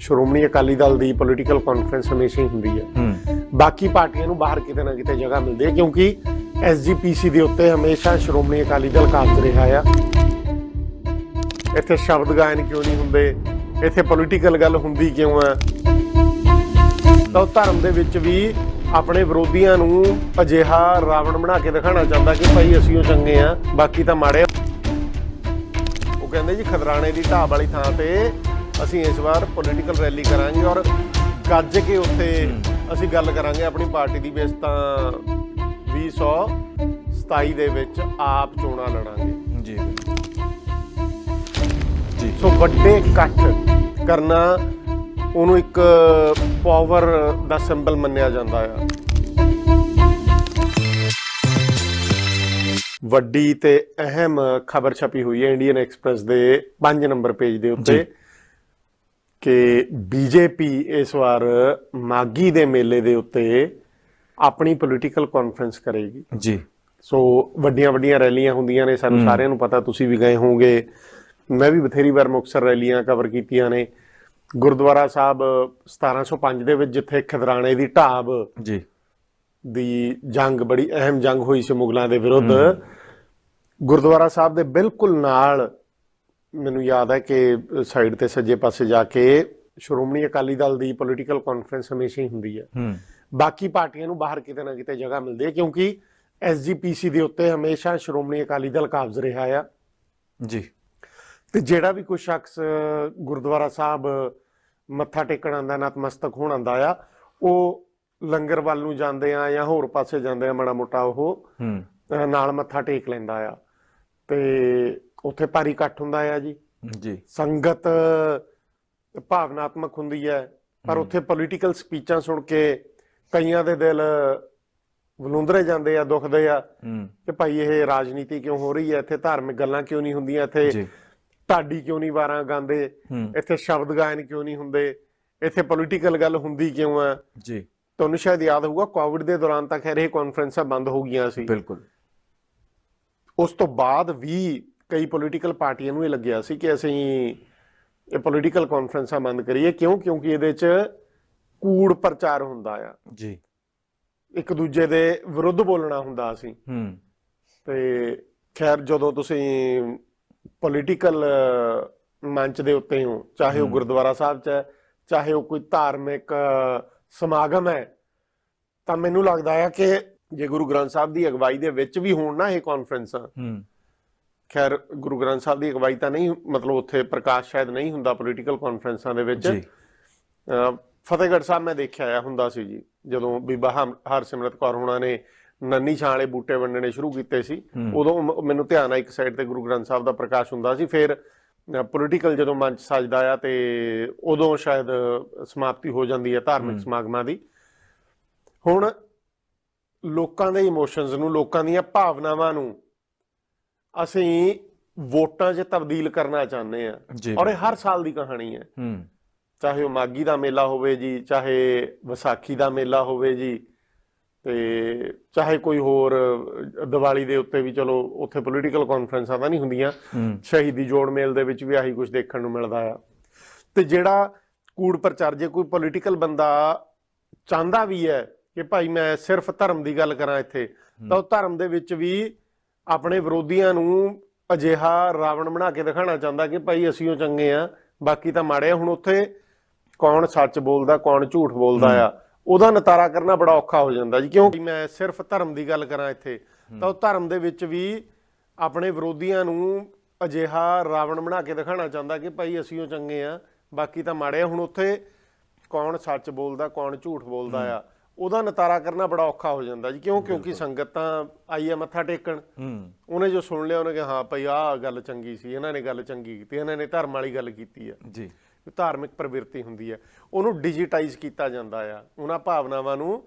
ਸ਼੍ਰੋਮਣੀ ਅਕਾਲੀ ਦਲ ਦੀ political conference ਹਮੇਸ਼ਾ ਹੀ ਹੁੰਦੀ ਹੈ। ਬਾਕੀ ਪਾਰਟੀਆਂ ਨੂੰ ਬਾਹਰ ਕਿਤੇ ਨਾ ਕਿਤੇ ਜਗ੍ਹਾ ਮਿਲਦੀ ਹੈ ਕਿਉਂਕਿ ਐਸਜੀਪੀਸੀ ਦੇ ਉੱਤੇ ਹਮੇਸ਼ਾ ਸ਼੍ਰੋਮਣੀ ਅਕਾਲੀ ਦਲ ਕਾਬਜ਼ ਰਿਹਾ ਆ। ਇੱਥੇ ਸ਼ਬਦ ਗਾਇਨ ਕਿਉਂ ਨਹੀਂ ਹੁੰਦੇ? ਇੱਥੇ ਪੋਲੀਟੀਕਲ ਗੱਲ ਹੁੰਦੀ ਕਿਉਂ ਆ? ਤਾਂ ਧਰਮ ਦੇ ਵਿੱਚ ਵੀ ਆਪਣੇ ਵਿਰੋਧੀਆਂ ਨੂੰ ਅਜਿਹਾ ਰਾਵਣ ਬਣਾ ਕੇ ਦਿਖਾਉਣਾ ਚਾਹੁੰਦਾ ਕਿ ਭਾਈ ਅਸੀਂ ਉਹ ਚੰਗੇ ਆ ਬਾਕੀ ਤਾਂ ਮਾੜੇ। ਉਹ ਕਹਿੰਦੇ ਜੀ ਖਦਰਾਣੇ ਦੀ ਢਾਬ ਵਾਲੀ ਥਾਂ ਤੇ ਅਸੀਂ ਇਸ ਵਾਰ ਪੋਲੀਟੀਕਲ ਰੈਲੀ ਕਰਾਂਗੇ ਔਰ ਗੱਜ ਕੇ ਉੱਥੇ ਅਸੀਂ ਗੱਲ ਕਰਾਂਗੇ ਆਪਣੀ ਪਾਰਟੀ ਦੀ ਬੇਸ ਤਾਂ 2027 ਦੇ ਵਿੱਚ ਆਪ ਚੋਣਾਂ ਲੜਾਂਗੇ। ਜੀ ਜੀ। ਸੋ ਵੱਡੇ ਇਕੱਠ ਕਰਨਾ ਉਹਨੂੰ ਇੱਕ ਪਾਵਰ ਦਾ ਸਿੰਬਲ ਮੰਨਿਆ ਜਾਂਦਾ ਆ। ਵੱਡੀ ਤੇ ਅਹਿਮ ਖਬਰ ਛਪੀ ਹੋਈ ਹੈ ਇੰਡੀਅਨ ਐਕਸਪ੍ਰੈਸ ਦੇ 5 ਨੰਬਰ ਪੇਜ ਦੇ ਉੱਤੇ। ਕਿ ਬੀਜੇਪੀ ਇਸ ਵਾਰ ਮਾਗੀ ਦੇ ਮੇਲੇ ਦੇ ਉੱਤੇ ਆਪਣੀ ਪੋਲੀਟੀਕਲ ਕਾਨਫਰੰਸ ਕਰੇਗੀ। ਜੀ। ਸੋ ਵੱਡੀਆਂ ਵੱਡੀਆਂ ਰੈਲੀਆਂ ਹੁੰਦੀਆਂ ਨੇ ਸਾਨੂੰ ਸਾਰਿਆਂ ਨੂੰ ਪਤਾ ਤੁਸੀਂ ਵੀ ਗਏ ਹੋਵੋਗੇ। ਮੈਂ ਵੀ ਬਥੇਰੀ ਵਾਰ ਮੁਕਤਸਰ ਰੈਲੀਆਂ ਕਵਰ ਕੀਤੀਆਂ ਨੇ। ਗੁਰਦੁਆਰਾ ਸਾਹਿਬ 1705 ਦੇ ਵਿੱਚ ਜਿੱਥੇ ਖਦਰਾਣੇ ਦੀ ਢਾਬ ਜੀ। ਦੀ ਜੰਗ ਬੜੀ ਅਹਿਮ ਜੰਗ ਹੋਈ ਸੀ ਮੁਗਲਾਂ ਦੇ ਵਿਰੁੱਧ। ਗੁਰਦੁਆਰਾ ਸਾਹਿਬ ਦੇ ਬਿਲਕੁਲ ਨਾਲ ਮੈਨੂੰ ਯਾਦ ਹੈ ਕਿ ਸਾਈਡ ਤੇ ਸੱਜੇ ਪਾਸੇ ਜਾ ਕੇ ਸ਼੍ਰੋਮਣੀ ਅਕਾਲੀ ਦਲ ਦੀ ਪੋਲੀਟੀਕਲ ਕਾਨਫਰੰਸ ਹਮੇਸ਼ਾ ਹੀ ਹੁੰਦੀ ਹੈ। ਬਾਕੀ ਪਾਰਟੀਆਂ ਨੂੰ ਬਾਹਰ ਕਿਤੇ ਨਾ ਕਿਤੇ ਜਗ੍ਹਾ ਮਿਲਦੀ ਹੈ ਕਿਉਂਕਿ ਐਸਜੀਪੀਸੀ ਦੇ ਉੱਤੇ ਹਮੇਸ਼ਾ ਸ਼੍ਰੋਮਣੀ ਅਕਾਲੀ ਦਲ ਕਾਬਜ਼ ਰਿਹਾ ਆ। ਜੀ। ਤੇ ਜਿਹੜਾ ਵੀ ਕੋਈ ਸ਼ਖਸ ਗੁਰਦੁਆਰਾ ਸਾਹਿਬ ਮੱਥਾ ਟੇਕਣ ਆਂਦਾ ਨਤਮਸਤਕ ਹੋਣ ਆਂਦਾ ਆ ਉਹ ਲੰਗਰ ਵੱਲ ਨੂੰ ਜਾਂਦੇ ਆ ਜਾਂ ਹੋਰ ਪਾਸੇ ਜਾਂਦੇ ਆ ਮਾੜਾ ਮੋਟਾ ਉਹ ਨਾਲ ਮੱਥਾ ਟੇਕ ਲੈਂਦਾ ਆ। ਤੇ ਉੱਥੇ ਭਾਰੀ ਇਕੱਠ ਹੁੰਦਾ ਆ ਜੀ। ਜੀ। ਸੰਗਤ ਭਾਵਨਾਤਮਕ ਹੁੰਦੀ ਹੈ। ਪਰ ਉੱਥੇ ਪੋਲੀਟੀਕਲ ਸਪੀਚਾਂ ਸੁਣ ਕੇ ਕਈਆਂ ਦੇ ਦਿਲ ਵਲੁੰਦਰੇ ਜਾਂਦੇ ਆ ਦੁਖਦੇ ਆ। ਕਿ ਭਾਈ ਇਹ ਰਾਜਨੀਤੀ ਕਿਉਂ ਹੋ ਰਹੀ ਹੈ? ਇੱਥੇ ਧਾਰਮਿਕ ਗੱਲਾਂ ਕਿਉਂ ਨਹੀਂ ਹੁੰਦੀਆਂ? ਇੱਥੇ ਢਾਡੀ ਕਿਉਂ ਨਹੀਂ ਵਾਰਾਂ ਗਾਉਂਦੇ? ਇੱਥੇ ਸ਼ਬਦ ਗਾਇਨ ਕਿਉਂ ਨਹੀਂ ਹੁੰਦੇ? ਇੱਥੇ ਪੋਲੀਟੀਕਲ ਗੱਲ ਹੁੰਦੀ ਕਿਉਂ ਆ? ਜੀ। ਤੁਹਾਨੂੰ ਸ਼ਾਇਦ ਯਾਦ ਹੋਊਗਾ ਕੋਵਿਡ ਦੇ ਦੌਰਾਨ ਤਾਂ ਖੈਰ ਇਹ ਕਾਨਫਰੰਸਾਂ ਬੰਦ ਹੋ ਗਈਆਂ ਸੀ। ਬਿਲਕੁਲ। ਉਸ ਤੋਂ ਬਾਅਦ ਵੀ ਕਈ ਪੋਲੀਟੀਕਲ ਪਾਰਟੀਆਂ ਨੂੰ ਇਹ ਲੱਗਿਆ ਸੀ ਕਿ ਅਸੀਂ ਇਹ ਪੋਲੀਟੀਕਲ ਕਾਨਫਰੰਸਾਂ ਬੰਦ ਕਰੀਏ। ਕਿਉਂ? ਕਿਉਂਕਿ ਇਹਦੇ 'ਚ ਕੂੜ ਪ੍ਰਚਾਰ ਹੁੰਦਾ ਆ। ਜੀ। ਇੱਕ ਦੂਜੇ ਦੇ ਵਿਰੁੱਧ ਬੋਲਣਾ ਹੁੰਦਾ ਸੀ। ਹੂੰ। ਤੇ ਖੈਰ ਜਦੋਂ ਤੁਸੀਂ ਪੋਲੀਟੀਕਲ ਮੰਚ ਦੇ ਉੱਤੇ ਹੋ ਚਾਹੇ ਉਹ ਗੁਰਦੁਆਰਾ ਸਾਹਿਬ 'ਚ ਹੈ ਚਾਹੇ ਉਹ ਕੋਈ ਧਾਰਮਿਕ ਸਮਾਗਮ ਹੈ ਤਾਂ ਮੈਨੂੰ ਲੱਗਦਾ ਹੈ ਕਿ ਜੇ ਗੁਰੂ ਗ੍ਰੰਥ ਸਾਹਿਬ ਦੀ ਅਗਵਾਈ ਦੇ ਵਿੱਚ ਵੀ ਹੋਣ ਨਾ ਇਹ ਕਾਨਫਰੰਸਾਂ ਹੂੰ। ਖੈਰ ਗੁਰੂ ਗ੍ਰੰਥ ਸਾਹਿਬ ਦੀ ਅਗਵਾਈ ਤਾਂ ਨਹੀਂ ਮਤਲਬ ਉੱਥੇ ਪ੍ਰਕਾਸ਼ ਸ਼ਾਇਦ ਨਹੀਂ ਹੁੰਦਾ ਪੋਲੀਟੀਕਲ ਕਾਨਫਰੰਸਾਂ ਦੇ ਵਿੱਚ। ਜੀ। ਫਤਿਹਗੜ੍ਹ ਸਾਹਿਬ ਮੈਂ ਦੇਖਿਆ ਆ ਹੁੰਦਾ ਸੀ ਜੀ ਜਦੋਂ ਬੀਬਾ ਹਮ- ਹਰਸਿਮਰਤ ਕੌਰ ਹੋਣਾ ਨੇ ਨੰਨੀ ਛਾਂ ਵਾਲੇ ਬੂਟੇ ਵੰਡਣੇ ਸ਼ੁਰੂ ਕੀਤੇ ਸੀ। ਉਦੋਂ ਮੈਨੂੰ ਧਿਆਨ ਆ ਇੱਕ ਸਾਈਡ ਤੇ ਗੁਰੂ ਗ੍ਰੰਥ ਸਾਹਿਬ ਦਾ ਪ੍ਰਕਾਸ਼ ਹੁੰਦਾ ਸੀ ਫਿਰ ਪੋਲੀਟੀਕਲ ਜਦੋਂ ਮੰਚ ਸਜਦਾ ਆ ਤੇ ਉਦੋਂ ਸ਼ਾਇਦ ਸਮਾਪਤੀ ਹੋ ਜਾਂਦੀ ਹੈ ਧਾਰਮਿਕ ਸਮਾਗਮਾਂ ਦੀ। ਹੁਣ ਲੋਕਾਂ ਦੇ ਇਮੋਸ਼ਨਸ ਨੂੰ ਲੋਕਾਂ ਦੀਆਂ ਭਾਵਨਾਵਾਂ ਨੂੰ ਅਸੀਂ ਵੋਟਾਂ 'ਚ ਤਬਦੀਲ ਕਰਨਾ ਚਾਹੁੰਦੇ ਆ ਔਰ ਇਹ ਹਰ ਸਾਲ ਦੀ ਕਹਾਣੀ ਹੈ। ਹੂੰ। ਚਾਹੇ ਉਹ ਮਾਗੀ ਦਾ ਮੇਲਾ ਹੋਵੇ ਜੀ ਚਾਹੇ ਵਿਸਾਖੀ ਦਾ ਮੇਲਾ ਹੋਵੇ ਜੀ ਤੇ ਚਾਹੇ ਕੋਈ ਹੋਰ ਦੀਵਾਲੀ ਦੇ ਉੱਤੇ ਵੀ ਚਲੋ ਉੱਥੇ ਪੋਲੀਟੀਕਲ ਕਾਨਫਰੰਸਾਂ ਤਾਂ ਨਹੀਂ ਹੁੰਦੀਆਂ ਸ਼ਹੀਦੀ ਜੋੜ ਮੇਲ ਦੇ ਵਿੱਚ ਵੀ ਆਹੀ ਕੁਝ ਦੇਖਣ ਨੂੰ ਮਿਲਦਾ ਆ। ਤੇ ਜਿਹੜਾ ਕੂੜ ਪ੍ਰਚਾਰ ਜੇ ਕੋਈ ਪੋਲੀਟੀਕਲ ਬੰਦਾ ਚਾਹੁੰਦਾ ਵੀ ਹੈ ਕਿ ਭਾਈ ਮੈਂ ਸਿਰਫ ਧਰਮ ਦੀ ਗੱਲ ਕਰਾਂ ਇੱਥੇ ਤਾਂ ਉਹ ਧਰਮ ਦੇ ਵਿੱਚ ਵੀ ਆਪਣੇ ਵਿਰੋਧੀਆਂ ਨੂੰ ਅਜਿਹਾ ਰਾਵਣ ਬਣਾ ਕੇ ਦਿਖਾਉਣਾ ਚਾਹੁੰਦਾ ਕਿ ਭਾਈ ਅਸੀਂ ਉਹ ਚੰਗੇ ਆ, ਬਾਕੀ ਤਾਂ ਮਾੜੇ ਆ। ਹੁਣ ਉੱਥੇ ਕੌਣ ਸੱਚ ਬੋਲਦਾ, ਕੌਣ ਝੂਠ ਬੋਲਦਾ ਆ, ਉਹਦਾ ਨਤਾਰਾ ਕਰਨਾ ਬੜਾ ਔਖਾ ਹੋ ਜਾਂਦਾ ਜੀ। ਕਿਉਂਕਿ ਮੈਂ ਸਿਰਫ ਧਰਮ ਦੀ ਗੱਲ ਕਰਾਂ ਇੱਥੇ, ਤਾਂ ਉਹ ਧਰਮ ਦੇ ਵਿੱਚ ਵੀ ਆਪਣੇ ਵਿਰੋਧੀਆਂ ਨੂੰ ਅਜਿਹਾ ਰਾਵਣ ਬਣਾ ਕੇ ਦਿਖਾਉਣਾ ਚਾਹੁੰਦਾ ਕਿ ਭਾਈ ਅਸੀਂ ਉਹ ਚੰਗੇ ਆ, ਬਾਕੀ ਤਾਂ ਮਾੜੇ ਆ। ਹੁਣ ਉੱਥੇ ਕੌਣ ਸੱਚ ਬੋਲਦਾ, ਕੌਣ ਝੂਠ ਬੋਲਦਾ ਆ। ਉਹਦਾ ਨਤਾਰਾ ਕਰਨਾ ਬੜਾ ਔਖਾ ਹੋ ਜਾਂਦਾ ਜੀ ਕਿਉਂ? ਕਿਉਂਕਿ ਸੰਗਤ ਤਾਂ ਆਈ ਆ ਮੱਥਾ ਟੇਕਣ। ਹੂੰ। ਉਹਨੇ ਜੋ ਸੁਣ ਲਿਆ ਉਹਨੇ ਕਿਹਾ ਹਾਂ ਭਾਈ ਆਹ ਗੱਲ ਚੰਗੀ ਸੀ ਇਹਨਾਂ ਨੇ ਗੱਲ ਚੰਗੀ ਕੀਤੀ ਇਹਨਾਂ ਨੇ ਧਰਮ ਵਾਲੀ ਗੱਲ ਕੀਤੀ ਆ। ਜੀ। ਧਾਰਮਿਕ ਪ੍ਰਵਿਰਤੀ ਹੁੰਦੀ ਹੈ ਉਹਨੂੰ ਡਿਜੀਟਾਈਜ਼ ਕੀਤਾ ਜਾਂਦਾ ਆ। ਉਹਨਾਂ ਭਾਵਨਾਵਾਂ ਨੂੰ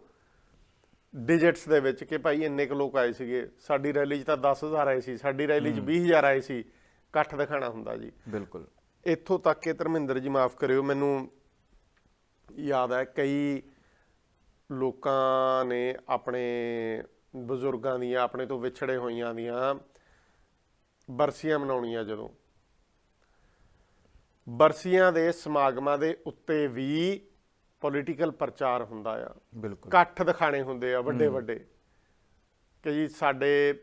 ਡਿਜਿਟਸ ਦੇ ਵਿੱਚ ਕਿ ਭਾਈ ਇੰਨੇ ਕੁ ਲੋਕ ਆਏ ਸੀਗੇ ਸਾਡੀ ਰੈਲੀ 'ਚ ਤਾਂ 10000 ਆਏ ਸੀ ਸਾਡੀ ਰੈਲੀ 'ਚ 20000 ਆਏ ਸੀ ਇਕੱਠ ਦਿਖਾਣਾ ਹੁੰਦਾ ਜੀ। ਬਿਲਕੁਲ। ਇੱਥੋਂ ਤੱਕ ਕਿ ਧਰਮਿੰਦਰ ਜੀ ਮਾਫ ਕਰਿਓ ਮੈਨੂੰ ਯਾਦ ਹੈ ਕਈ ਲੋਕਾਂ ਨੇ ਆਪਣੇ ਬਜ਼ੁਰਗਾਂ ਦੀਆਂ ਆਪਣੇ ਤੋਂ ਵਿਛੜੇ ਹੋਈਆਂ ਦੀਆਂ ਬਰਸੀਆਂ ਮਨਾਉਣੀਆਂ ਜਦੋਂ। ਬਰਸੀਆਂ ਦੇ ਸਮਾਗਮਾਂ ਦੇ ਉੱਤੇ ਵੀ ਪੋਲੀਟੀਕਲ ਪ੍ਰਚਾਰ ਹੁੰਦਾ ਆ। ਬਿਲਕੁਲ। ਇਕੱਠ ਦਿਖਾਣੇ ਹੁੰਦੇ ਆ ਵੱਡੇ ਵੱਡੇ। ਕਿ ਜੀ ਸਾਡੇ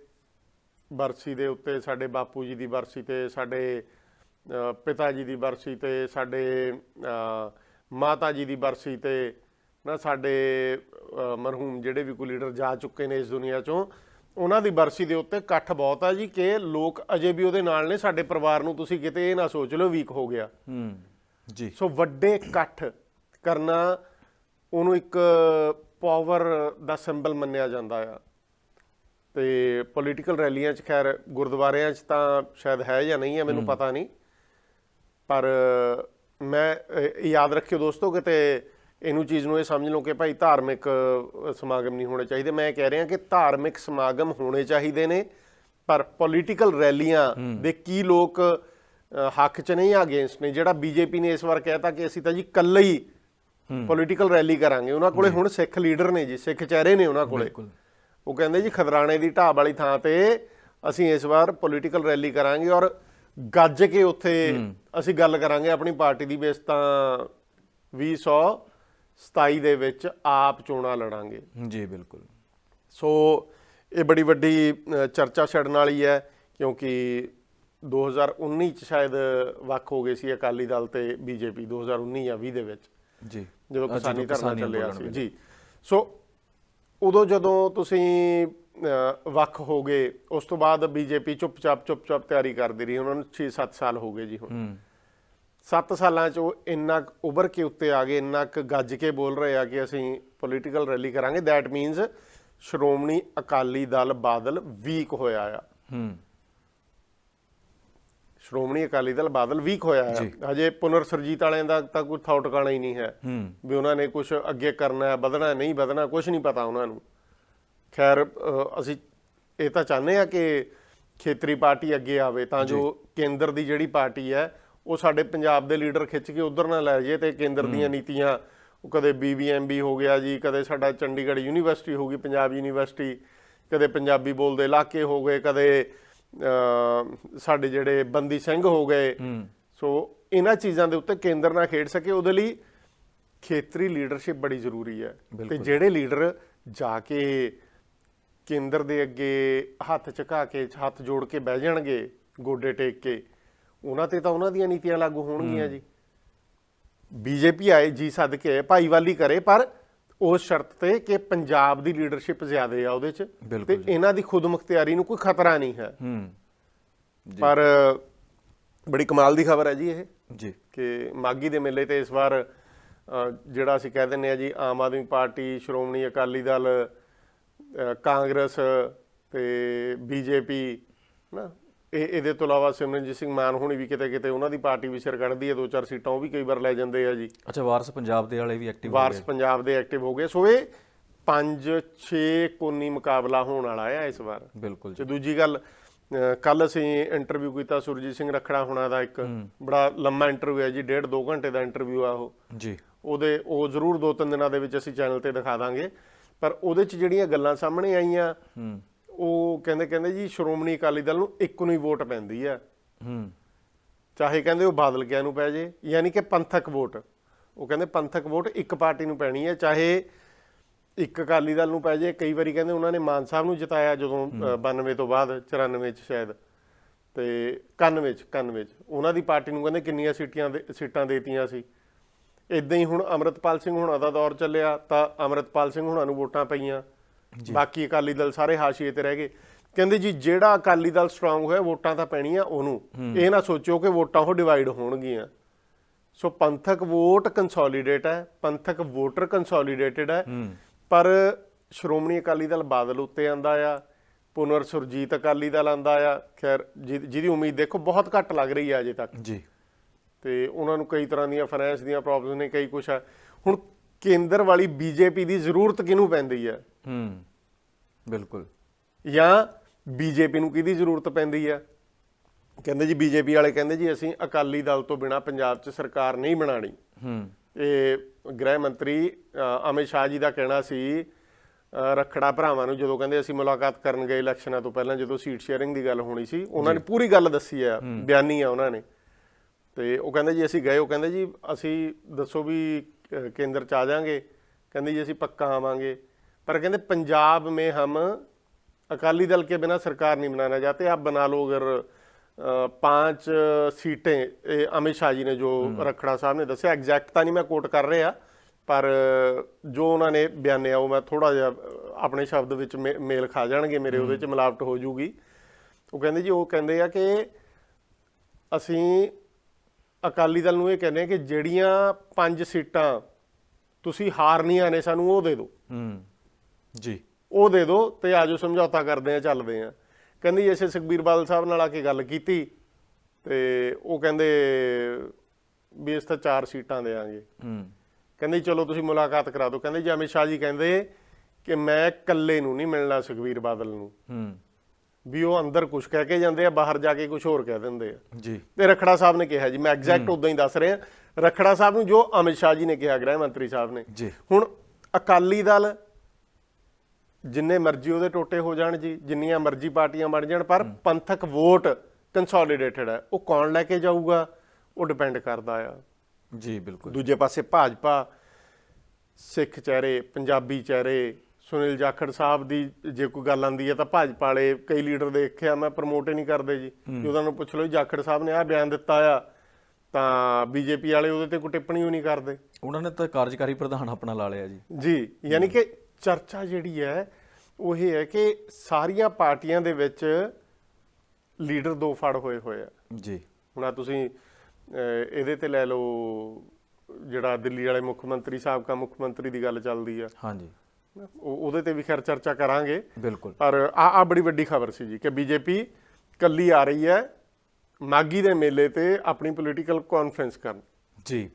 ਬਰਸੀ ਦੇ ਉੱਤੇ ਸਾਡੇ ਬਾਪੂ ਜੀ ਦੀ ਬਰਸੀ ਤੇ ਸਾਡੇ ਪਿਤਾ ਜੀ ਦੀ ਬਰਸੀ ਤੇ ਸਾਡੇ ਮਾਤਾ ਜੀ ਦੀ ਬਰਸੀ ਤੇ ਨਾ ਸਾਡੇ ਮਰਹੂਮ ਜਿਹੜੇ ਵੀ ਕੋਈ ਲੀਡਰ ਜਾ ਚੁੱਕੇ ਨੇ ਇਸ ਦੁਨੀਆ ਚੋਂ ਉਹਨਾਂ ਦੀ ਬਰਸੀ ਦੇ ਉੱਤੇ ਇਕੱਠ ਬਹੁਤ ਆ ਜੀ ਕਿ ਲੋਕ ਅਜੇ ਵੀ ਉਹਦੇ ਨਾਲ ਨੇ ਸਾਡੇ ਪਰਿਵਾਰ ਨੂੰ ਤੁਸੀਂ ਕਿਤੇ ਇਹ ਨਾ ਸੋਚ ਲਓ ਵੀਕ ਹੋ ਗਿਆ। ਹੂੰ ਜੀ। ਸੋ ਵੱਡੇ ਇਕੱਠ ਕਰਨਾ ਉਹਨੂੰ ਇੱਕ ਪਾਵਰ ਦਾ ਸਿੰਬਲ ਮੰਨਿਆ ਜਾਂਦਾ ਆ। ਤੇ ਪੋਲੀਟੀਕਲ ਰੈਲੀਆਂ 'ਚ ਖੈਰ ਗੁਰਦੁਆਰਿਆਂ 'ਚ ਤਾਂ ਸ਼ਾਇਦ ਹੈ ਜਾਂ ਨਹੀਂ ਹੈ ਮੈਨੂੰ ਪਤਾ ਨਹੀਂ। ਪਰ ਮੈਂ ਯਾਦ ਰੱਖਿਓ ਦੋਸਤੋ ਕਿਤੇ ਇਹਨੂੰ ਚੀਜ਼ ਨੂੰ ਇਹ ਸਮਝ ਲਓ ਕਿ ਭਾਈ ਧਾਰਮਿਕ ਸਮਾਗਮ ਨਹੀਂ ਹੋਣੇ ਚਾਹੀਦੇ। ਮੈਂ ਕਹਿ ਰਿਹਾ ਕਿ ਧਾਰਮਿਕ ਸਮਾਗਮ ਹੋਣੇ ਚਾਹੀਦੇ ਨੇ ਪਰ ਪੋਲੀਟੀਕਲ ਰੈਲੀਆਂ ਦੇ ਕੀ ਲੋਕ ਹੱਕ 'ਚ ਨਹੀਂ ਅਗੇਂਸਟ ਨੇ? ਜਿਹੜਾ ਬੀਜੇਪੀ ਨੇ ਇਸ ਵਾਰ ਕਹਿਤਾ ਕਿ ਅਸੀਂ ਤਾਂ ਜੀ ਇਕੱਲੇ ਹੀ ਪੋਲੀਟੀਕਲ ਰੈਲੀ ਕਰਾਂਗੇ। ਉਹਨਾਂ ਕੋਲੇ ਹੁਣ ਸਿੱਖ ਲੀਡਰ ਨੇ ਜੀ ਸਿੱਖ ਚਿਹਰੇ ਨੇ ਉਹਨਾਂ ਕੋਲੇ। ਉਹ ਕਹਿੰਦੇ ਜੀ ਖਦਰਾਣੇ ਦੀ ਢਾਬ ਵਾਲੀ ਥਾਂ ਤੇ ਅਸੀਂ ਇਸ ਵਾਰ ਪੋਲੀਟੀਕਲ ਰੈਲੀ ਕਰਾਂਗੇ ਔਰ ਗੱਜ ਕੇ ਉੱਥੇ ਅਸੀਂ ਗੱਲ ਕਰਾਂਗੇ ਆਪਣੀ ਪਾਰਟੀ ਦੀ ਬੇਸ ਤਾਂ 2027 ਦੇ ਵਿੱਚ ਆਪ ਚੋਣਾਂ ਲੜਾਂਗੇ। ਜੀ ਬਿਲਕੁਲ। ਸੋ ਇਹ ਬੜੀ ਵੱਡੀ ਚਰਚਾ ਛੱਡਣ ਵਾਲੀ ਹੈ ਕਿਉਂਕਿ 2019 ਚ ਸ਼ਾਇਦ ਵੱਖ ਹੋ ਗਏ ਸੀ ਅਕਾਲੀ ਦਲ ਤੇ ਬੀਜੇਪੀ 2019 ਜਾਂ 20 ਦੇ ਵਿੱਚ। ਜੀ। ਜਦੋਂ ਕਿਸਾਨੀ ਧਰਨਾ ਚੱਲਿਆ ਸੀ। ਜੀ। ਸੋ ਉਦੋਂ ਜਦੋਂ ਤੁਸੀਂ ਵੱਖ ਹੋ ਗਏ ਉਸ ਤੋਂ ਬਾਅਦ ਬੀਜੇਪੀ ਚੁੱਪਚਾਪ ਚੁੱਪਚਾਪ ਤਿਆਰੀ ਕਰਦੀ ਰਹੀ। ਉਹਨਾਂ ਨੂੰ 6-7 ਸਾਲ ਹੋ ਗਏ ਜੀ ਹੁਣ। ਹੂੰ। 7 ਸਾਲਾਂ ਚ ਉਹ ਇੰਨਾ ਉੱਭਰ ਕੇ ਉੱਤੇ ਆ ਗਏ ਇੰਨਾ ਕੁ ਗੱਜ ਕੇ ਬੋਲ ਰਹੇ ਆ ਕਿ ਅਸੀਂ ਪੋਲੀਟੀਕਲ ਰੈਲੀ ਕਰਾਂਗੇ। That means Shiromani Akali Dal Badal weak ਹੋਇਆ ਆ। ਹੂੰ। ਸ਼੍ਰੋਮਣੀ ਅਕਾਲੀ ਦਲ ਬਾਦਲ ਵੀਕ ਹੋਇਆ ਆ। ਹਜੇ ਪੁਨਰ ਸਰਜੀਤ ਵਾਲਿਆਂ ਦਾ ਤਾਂ ਕੋਈ ਥਾਉ ਟਿਕਾਣਾ ਹੀ ਨਹੀਂ ਹੈ। ਹੂੰ। ਵੀ ਉਹਨਾਂ ਨੇ ਕੁਝ ਅੱਗੇ ਕਰਨਾ ਹੈ ਵਧਣਾ ਨਹੀਂ ਵਧਣਾ ਕੁਝ ਨਹੀਂ ਪਤਾ ਉਹਨਾਂ ਨੂੰ। ਖੈਰ ਅਸੀਂ ਇਹ ਤਾਂ ਚਾਹੁੰਦੇ ਆ ਕਿ ਖੇਤਰੀ ਪਾਰਟੀ ਅੱਗੇ ਆਵੇ ਤਾਂ ਜੋ। ਕੇਂਦਰ ਦੀ ਜਿਹੜੀ ਪਾਰਟੀ ਹੈ ਉਹ ਸਾਡੇ ਪੰਜਾਬ ਦੇ ਲੀਡਰ ਖਿੱਚ ਕੇ ਉਧਰ ਨਾ ਲੈ ਜੇ ਤੇ ਕੇਂਦਰ ਦੀਆਂ ਨੀਤੀਆਂ ਉਹ ਕਦੇ ਬੀਬੀਐਮਬੀ ਹੋ ਗਿਆ ਜੀ ਕਦੇ ਸਾਡਾ ਚੰਡੀਗੜ੍ਹ ਯੂਨੀਵਰਸਿਟੀ ਹੋ ਗਈ ਪੰਜਾਬ ਯੂਨੀਵਰਸਿਟੀ ਕਦੇ ਪੰਜਾਬੀ ਬੋਲਦੇ ਇਲਾਕੇ ਹੋ ਗਏ ਕਦੇ ਸਾਡੇ ਜਿਹੜੇ ਬੰਦੀ ਸਿੰਘ ਹੋ ਗਏ। ਸੋ ਇਹਨਾਂ ਚੀਜ਼ਾਂ ਦੇ ਉੱਤੇ ਕੇਂਦਰ ਨਾਲ ਖੇਡ ਸਕੇ ਉਹਦੇ ਲਈ ਖੇਤਰੀ ਲੀਡਰਸ਼ਿਪ ਬੜੀ ਜ਼ਰੂਰੀ ਹੈ। ਤੇ। ਜਿਹੜੇ ਲੀਡਰ ਜਾ ਕੇ ਕੇਂਦਰ ਦੇ ਅੱਗੇ ਹੱਥ ਝੁਕਾ ਕੇ ਹੱਥ ਜੋੜ ਕੇ ਬਹਿ ਜਾਣਗੇ ਗੋਡੇ ਟੇਕ ਕੇ ਉਹਨਾਂ ਤੇ ਤਾਂ ਉਹਨਾਂ ਦੀਆਂ ਨੀਤੀਆਂ ਲਾਗੂ ਹੋਣਗੀਆਂ ਜੀ। ਬੀਜੇਪੀ ਆਏ ਜੀ ਸਦਕੇ ਭਾਈਵਾਲੀ ਕਰੇ ਪਰ ਉਸ ਸ਼ਰਤ ਤੇ ਕਿ ਪੰਜਾਬ ਦੀ ਲੀਡਰਸ਼ਿਪ ਜ਼ਿਆਦਾ ਆ ਉਹਦੇ 'ਚ। ਤੇ ਇਹਨਾਂ ਦੀ ਖੁਦਮੁਖਤਿਆਰੀ ਨੂੰ ਕੋਈ ਖਤਰਾ ਨਹੀਂ ਹੈ। ਪਰ ਬੜੀ ਕਮਾਲ ਦੀ ਖਬਰ ਹੈ ਜੀ ਇਹ। ਜੀ। ਕਿ ਮਾਗੀ ਦੇ ਮੇਲੇ ਤੇ ਇਸ ਵਾਰ ਜਿਹੜਾ ਅਸੀਂ ਕਹਿ ਦਿੰਨੇ ਆ ਜੀ ਆਮ ਆਦਮੀ ਪਾਰਟੀ ਸ਼੍ਰੋਮਣੀ ਅਕਾਲੀ ਦਲ ਕਾਂਗਰਸ ਤੇ ਬੀਜੇਪੀ ਨਾ ਇਹ ਇਹਦੇ ਤੋਂ ਇਲਾਵਾ ਸਿਮਰਨਜੀਤ ਸਿੰਘ ਮਾਨ ਹੋਣੀ ਵੀ ਕਿਤੇ ਕਿਤੇ ਉਹਨਾਂ ਦੀ ਪਾਰਟੀ ਵੀ ਸਿਰ ਕੱਢਦੀ ਹੈ ਦੋ ਚਾਰ ਸੀਟਾਂ ਉਹ ਵੀ ਕਈ ਵਾਰ ਲੈ ਜਾਂਦੇ ਆ ਜੀ। ਅੱਛਾ ਵਾਰਸ ਪੰਜਾਬ ਦੇ ਵਾਲੇ ਵੀ ਐਕਟਿਵ ਹੋ ਵਾਰਸ ਗਏ ਪੰਜਾਬ ਦੇ ਐਕਟਿਵ ਹੋ ਗਏ। ਸੋ ਇਹ 5 6 ਕੋਨੀ ਮੁਕਾਬਲਾ ਹੋਣ ਵਾਲਾ ਆ ਇਸ ਵਾਰ। ਬਿਲਕੁਲ ਤੇ ਦੂਜੀ ਗੱਲ ਕੱਲ ਅਸੀਂ ਇੰਟਰਵਿਊ ਕੀਤਾ ਸੁਰਜੀਤ ਸਿੰਘ ਰੱਖੜਾ ਹੋਣਾ ਦਾ ਇੱਕ ਬੜਾ ਲੰਮਾ ਇੰਟਰਵਿਊ ਹੈ ਜੀ ਡੇਢ ਦੋ ਘੰਟੇ ਦਾ ਇੰਟਰਵਿਊ ਆ ਉਹ। ਜੀ। ਉਹਦੇ ਉਹ ਜ਼ਰੂਰ ਦੋ ਤਿੰਨ ਦਿਨਾਂ ਦੇ ਵਿੱਚ ਅਸੀਂ ਚੈਨਲ ਤੇ ਦਿਖਾ ਦਾਂਗੇ। ਪਰ ਉਹਦੇ 'ਚ ਜਿਹੜੀਆਂ ਗੱਲਾਂ ਸਾਹਮਣੇ ਆਈਆਂ ਹੂੰ। ਉਹ ਕਹਿੰਦੇ ਕਹਿੰਦੇ ਜੀ ਸ਼੍ਰੋਮਣੀ ਅਕਾਲੀ ਦਲ ਨੂੰ ਇੱਕ ਨੂੰ ਹੀ ਵੋਟ ਪੈਂਦੀ ਆ। ਹੂੰ। ਚਾਹੇ ਕਹਿੰਦੇ ਉਹ ਬਾਦਲ ਕਿਆ ਨੂੰ ਪੈ ਜੇ ਯਾਨੀ ਕਿ ਪੰਥਕ ਵੋਟ। ਉਹ ਕਹਿੰਦੇ ਪੰਥਕ ਵੋਟ ਇੱਕ ਪਾਰਟੀ ਨੂੰ ਪੈਣੀ ਹੈ ਚਾਹੇ ਇੱਕ ਅਕਾਲੀ ਦਲ ਨੂੰ ਪੈ ਜੇ। ਕਈ ਵਾਰੀ ਕਹਿੰਦੇ ਉਹਨਾਂ ਨੇ ਮਾਨ ਸਾਹਿਬ ਨੂੰ ਜਿਤਾਇਆ ਜਦੋਂ ਅ, 92 ਤੋਂ ਬਾਅਦ 94 ਚ ਸ਼ਾਇਦ। ਤੇ 91 ਚ 91 ਚ। ਉਹਨਾਂ ਦੀ ਪਾਰਟੀ ਨੂੰ ਕਹਿੰਦੇ ਕਿੰਨੀਆਂ ਸੀਟਾਂ ਦੇ ਸੀਟਾਂ ਦੇਤੀਆਂ ਸੀ। ਇਦਾਂ ਹੀ ਹੁਣ ਅਮਰਤਪਾਲ ਸਿੰਘ ਹੁਣਾਂ ਦਾ ਦੌਰ ਚੱਲਿਆ ਤਾਂ ਅਮਰਤਪਾਲ ਸਿੰਘ ਹੁਣਾਂ ਨੂੰ ਵੋਟਾਂ ਪਈਆਂ। ਬਾਕੀ ਅਕਾਲੀ ਦਲ ਸਾਰੇ ਹਾਸ਼ੀਏ ਤੇ ਰਹਿ ਗਏ। ਕਹਿੰਦੇ ਜੀ ਜਿਹੜਾ ਅਕਾਲੀ ਦਲ ਸਟਰੋਂਗ ਹੋਇਆ ਵੋਟਾਂ ਤਾਂ ਪੈਣੀਆਂ ਉਹਨੂੰ। ਇਹ ਨਾ ਸੋਚਿਓ ਕਿ ਵੋਟਾਂ ਉਹ ਡਿਵਾਈਡ ਹੋਣਗੀਆਂ। ਸੋ ਪੰਥਕ ਵੋਟ ਕੰਸੋਲੀਡੇਟ ਹੈ ਪੰਥਕ ਵੋਟਰ ਕੰਸੋਲੀਡੇਟਡ ਹੈ। ਪਰ ਸ਼੍ਰੋਮਣੀ ਅਕਾਲੀ ਦਲ ਬਾਦਲ ਉੱਤੇ ਆਂਦਾ ਆ ਪੁਨਰ ਸੁਰਜੀਤ ਅਕਾਲੀ ਦਲ ਆਂਦਾ ਆ। ਖੈਰ ਜਿਹ- ਜਿਹਦੀ ਉਮੀਦ ਦੇਖੋ ਬਹੁਤ ਘੱਟ ਲੱਗ ਰਹੀ ਹੈ ਅਜੇ ਤੱਕ। ਜੀ। ਤੇ ਉਹਨਾਂ ਨੂੰ ਕਈ ਤਰ੍ਹਾਂ ਦੀਆਂ ਫਾਈਨੈਂਸ ਦੀਆਂ ਪ੍ਰੋਬਲਮਸ ਨੇ ਕਈ ਕੁਛ ਹੈ ਹੁਣ ਕੇਂਦਰ ਵਾਲੀ ਬੀਜੇਪੀ ਦੀ ਜ਼ਰੂਰਤ ਕਿਹਨੂੰ ਪੈਂਦੀ ਹੈ? ਹੂੰ ਬਿਲਕੁਲ। ਜਾਂ ਬੀਜੇਪੀ ਨੂੰ ਕਿਹਦੀ ਜ਼ਰੂਰਤ ਪੈਂਦੀ ਹੈ? ਕਹਿੰਦੇ ਜੀ ਬੀਜੇਪੀ ਵਾਲੇ ਕਹਿੰਦੇ ਜੀ ਅਸੀਂ ਅਕਾਲੀ ਦਲ ਤੋਂ ਬਿਨਾ ਪੰਜਾਬ 'ਚ ਸਰਕਾਰ ਨਹੀਂ ਬਣਾਣੀ। ਹੂੰ। ਇਹ ਗ੍ਰਹਿ ਮੰਤਰੀ ਅਮਿਤ ਸ਼ਾਹ ਜੀ ਦਾ ਕਹਿਣਾ ਸੀ ਰੱਖੜਾ ਭਰਾਵਾਂ ਨੂੰ ਜਦੋਂ ਕਹਿੰਦੇ ਅਸੀਂ ਮੁਲਾਕਾਤ ਕਰਨ ਗਏ ਇਲੈਕਸ਼ਨਾਂ ਤੋਂ ਪਹਿਲਾਂ ਜਦੋਂ ਸੀਟ ਸ਼ੇਅਰਿੰਗ ਦੀ ਗੱਲ ਹੋਣੀ ਸੀ ਉਹਨਾਂ ਨੇ ਪੂਰੀ ਗੱਲ ਦੱਸੀ ਆ ਬਿਆਨੀ ਆ ਉਹਨਾਂ ਨੇ। ਤੇ ਉਹ ਕਹਿੰਦੇ ਜੀ ਅਸੀਂ ਗਏ ਉਹ ਕਹਿੰਦੇ ਜੀ ਅਸੀਂ ਦੱਸੋ ਵੀ ਕੇਂਦਰ ਚ ਆ ਜਾਾਂਗੇ ਕਹਿੰਦੇ ਜੀ ਅਸੀਂ ਪੱਕਾ ਆਵਾਂਗੇ ਪਰ ਕਹਿੰਦੇ पंजाब में हम अकाली दल के बिना सरकार नहीं बनाना चाहते आप बना लो अगर अ, पांच सीटें ਇਹ ਅਮਿਤ ਸ਼ਾਹ ਜੀ ਨੇ ਜੋ ਰਖੜਾ ਸਾਹਿਬ ਨੇ ਦੱਸਿਆ ਐਗਜ਼ੈਕਟ ਤਾਂ ਨਹੀਂ ਮੈਂ ਕੋਟ ਕਰ ਰਿਹਾ ਪਰ ਜੋ ਉਹਨਾਂ ਨੇ ਬਿਆਨਿਆ ਉਹ ਮੈਂ ਥੋੜਾ ਜਿਹਾ ਅ, ਆਪਣੇ ਸ਼ਬਦ ਵਿੱਚ ਮੇ- ਮੇਲ ਖਾ ਜਾਣਗੇ ਮੇਰੇ ਉਹਦੇ ਚ ਮਿਲਾਵਟ ਹੋ ਜੂਗੀ ਉਹ ਕਹਿੰਦੇ ਜੀ ਉਹ ਕਹਿੰਦੇ ਆ ਕਿ ਅਸੀਂ ਅਕਾਲੀ ਦਲ ਨੂੰ ਇਹ ਕਹਿੰਦੇ ਆ ਕਿ ਜਿਹੜੀਆਂ ਪੰਜ ਸੀਟਾਂ ਤੁਸੀਂ ਹਾਰਨੀਆਂ ਨੇ ਸਾਨੂੰ ਉਹ ਦੇ ਦਿਓ। ਹੂੰ ਜੀ। ਉਹ ਦੇ ਦਿਓ ਤੇ ਆਜੋ ਸਮਝੌਤਾ ਕਰਦੇ ਆ ਚੱਲਦੇ ਆ। ਕਹਿੰਦੀ ਅਸੀਂ ਸੁਖਬੀਰ ਬਾਦਲ ਸਾਹਿਬ ਨਾਲ ਆ ਕੇ ਗੱਲ ਕੀਤੀ ਤੇ ਉਹ ਕਹਿੰਦੇ ਵੀ ਇਸ ਤਾਂ ਚਾਰ ਸੀਟਾਂ ਦੇਾਂਗੇ ਹੂੰ। ਕਹਿੰਦੇ ਚਲੋ ਤੁਸੀਂ ਮੁਲਾਕਾਤ ਕਰਾ ਦਿਓ। ਕਹਿੰਦੇ ਜੀ ਅਮਿਤ ਸ਼ਾਹ ਜੀ ਕਹਿੰਦੇ ਕਿ ਮੈਂ ਇਕੱਲੇ ਨੂੰ ਨਹੀਂ ਮਿਲਣਾ ਸੁਖਬੀਰ ਬਾਦਲ ਨੂੰ। ਹੂੰ। ਵੀ ਉਹ ਅੰਦਰ ਕੁਝ ਕਹਿ ਕੇ ਜਾਂਦੇ ਆ ਬਾਹਰ ਜਾ ਕੇ ਕੁਝ ਹੋਰ ਕਹਿ ਦਿੰਦੇ ਆ। ਜੀ। ਤੇ ਰਖੜਾ ਸਾਹਿਬ ਨੇ ਕਿਹਾ ਜੀ ਮੈਂ ਐਗਜ਼ੈਕਟ ਉਦਾਂ ਹੀ ਦੱਸ ਰਿਹਾ। ਰਖੜਾ ਸਾਹਿਬ ਨੂੰ ਜੋ ਅਮਿਤ ਸ਼ਾਹ ਜੀ ਨੇ ਕਿਹਾ ਗ੍ਰਹਿ ਮੰਤਰੀ ਸਾਹਿਬ ਨੇ। ਜੀ। ਹੁਣ ਅਕਾਲੀ ਦਲ ਜਿੰਨੇ ਮਰਜ਼ੀ ਉਹਦੇ ਟੋਟੇ ਹੋ ਜਾਣ ਜੀ ਜਿੰਨੀਆਂ ਮਰਜ਼ੀ ਪਾਰਟੀਆਂ ਬਣ ਜਾਣ ਪਰ ਪੰਥਕ ਵੋਟ ਕੰਸੋਲੀਡੇਟਡ ਹੈ। ਉਹ ਕੌਣ ਲੈ ਕੇ ਜਾਊਗਾ? ਉਹ ਡਿਪੈਂਡ ਕਰਦਾ ਆ। ਜੀ ਬਿਲਕੁਲ। ਦੂਜੇ ਪਾਸੇ ਭਾਜਪਾ ਸਿੱਖ ਚਿਹਰੇ ਪੰਜਾਬੀ ਚਿਹਰੇ ਸੁਨੀਲ ਜਾਖੜ ਸਾਹਿਬ ਦੀ ਜੇ ਕੋਈ ਗੱਲ ਆਂਦੀ ਹੈ ਤਾਂ ਭਾਜਪਾ ਵਾਲੇ ਕਈ ਲੀਡਰ ਦੇਖਿਆ ਮੈਂ ਪ੍ਰਮੋਟ ਹੀ ਨਹੀਂ ਕਰਦੇ ਜੀ। ਜੇ ਉਹਨਾਂ ਨੂੰ ਪੁੱਛ ਲਓ ਜਾਖੜ ਸਾਹਿਬ ਨੇ ਆਹ ਬਿਆਨ ਦਿੱਤਾ ਆ ਤਾਂ ਬੀਜੇਪੀ ਵਾਲੇ ਉਹਦੇ ਤੇ ਕੋਈ ਟਿੱਪਣੀ ਹੀ ਨਹੀਂ ਕਰਦੇ। ਉਹਨਾਂ ਨੇ ਤਾਂ ਕਾਰਜਕਾਰੀ ਪ੍ਰਧਾਨ ਆਪਣਾ ਲਾ ਲਿਆ ਜੀ। ਜੀ ਯਾਨੀ ਕਿ ਚਰਚਾ ਜਿਹੜੀ ਹੈ ਉਹ ਇਹ ਹੈ ਕਿ ਸਾਰੀਆਂ ਪਾਰਟੀਆਂ ਦੇ ਵਿੱਚ ਲੀਡਰ ਦੋ ਫੜ ਹੋਏ ਹੋਏ ਆ। ਜੀ। ਹੁਣ ਆ ਤੁਸੀਂ ਇਹਦੇ ਤੇ ਲੈ ਲਓ ਜਿਹੜਾ ਦਿੱਲੀ ਵਾਲੇ ਮੁੱਖ ਮੰਤਰੀ ਸਾਬਕਾ ਮੁੱਖ ਮੰਤਰੀ ਦੀ ਗੱਲ ਚੱਲਦੀ ਆ। ਹਾਂਜੀ। ਉਹਦੇ ਤੇ ਵੀ ਖੈਰ ਚਰਚਾ ਕਰਾਂਗੇ। ਬਿਲਕੁਲ। ਪਰ ਆ ਆ ਬੜੀ ਵੱਡੀ ਖਬਰ ਸੀ ਜੀ ਕਿ ਬੀਜੇਪੀ ਕੱਲੀ ਆ ਰਹੀ ਹੈ ਮਾਗੀ ਦੇ ਮੇਲੇ ਤੇ ਆਪਣੀ ਪੋਲੀਟੀਕਲ ਕਾਨਫਰੰਸ ਕਰਨ। ਜੀ।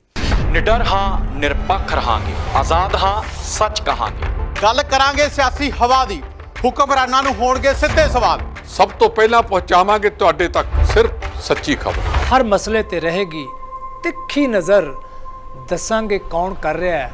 ਨਿਡਰ ਹਾਂ ਨਿਰਪੱਖ ਰਹਾਂਗੇ। ਆਜ਼ਾਦ ਹਾਂ ਸੱਚ ਕਹਾਂਗੇ। ਗੱਲ ਕਰਾਂਗੇ ਸਿਆਸੀ ਹਵਾ ਦੀ। ਹੁਕਮਰਾਨਾਂ ਨੂੰ ਹੋਣਗੇ ਸਿੱਧੇ ਸਵਾਲ। ਸਭ ਤੋਂ ਪਹਿਲਾਂ ਪਹੁੰਚਾਵਾਂਗੇ ਤੁਹਾਡੇ ਤੱਕ ਸਿਰਫ ਸੱਚੀ ਖਬਰ। ਹਰ ਮਸਲੇ ਤੇ ਰਹੇਗੀ ਤਿੱਖੀ ਨਜ਼ਰ। ਦੱਸਾਂਗੇ ਕੌਣ ਕਰ ਰਿਹਾ ਹੈ।